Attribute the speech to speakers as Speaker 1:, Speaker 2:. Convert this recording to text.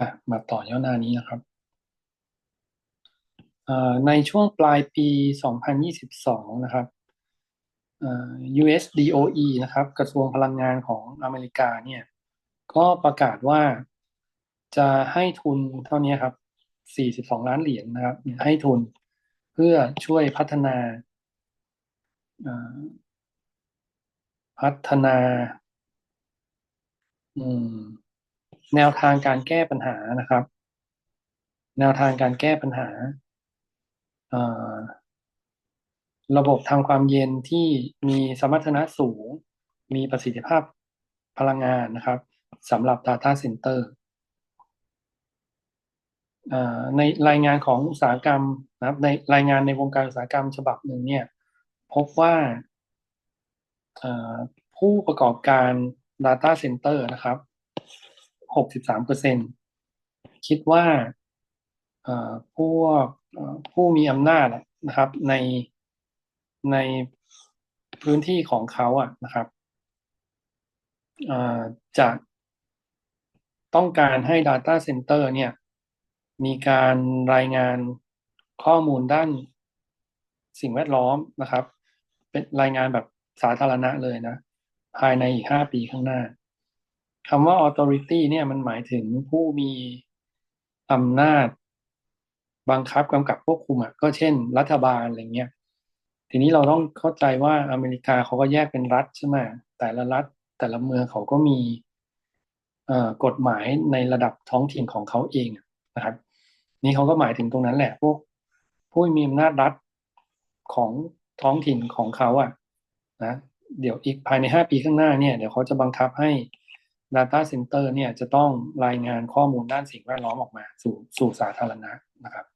Speaker 1: อะมาต่อยอหน้านี้นะครับในช่วงปลายปี 2022 นะครับ US DOE นะครับ กระทรวงพลังงานของอเมริกาเนี่ย ก็ประกาศว่าจะให้ทุนเท่านี้ครับ 42 ล้านเหรียญนนะครับ ให้ทุนเพื่อช่วยพัฒนา พัฒนา แนวทางการแก้ปัญหานะครับ แนวทางการแก้ปัญหา ระบบทำความเย็นที่มีสมรรถนะสูง มีประสิทธิภาพพลังงานนะครับสำหรับ Data Center ในรายงานของอุตสาหกรรมนะครับ ในรายงานในวงการอุตสาหกรรมฉบับหนึ่งเนี่ย พบว่าผู้ประกอบการ Data Center นะครับ 63%คิดว่าพวกผู้มีอำนาจนะครับ ในในพื้นที่ของเขาอะนะครับจะต้องการให้ Data Center เนี่ย มีการรายงานข้อมูลด้านสิ่งแวดล้อมนะครับ เป็นรายงานแบบสาธารณะเลยนะ ภายในอีกห้าปีข้างหน้า คำว่า authority เนี่ยมันหมายถึงผู้มีอำนาจบังคับกำกับควบคุมอะก็เช่น รัฐบาลอะไรเงี้ยทีนี้เราต้องเข้าใจว่าอเมริกาเขาก็แยกเป็นรัฐใช่ไหมแต่ละรัฐแต่ละเมืองเขาก็มีกฎหมายในระดับท้องถิ่นของเขาเองนะครับ นี่เขาก็หมายถึงตรงนั้นแหละพวกผู้มีอำนาจรัฐของท้องถิ่นของเขาอะนะเดี๋ยวอีกภายในห้าปีข้างหน้าเนี่ยเดี๋ยวเขาจะบังคับให้ Data Center เนี่ยจะต้องรายงานข้อมูลด้านสิ่งแวดล้อมออกมาสู่สู่สาธารณะนะครับ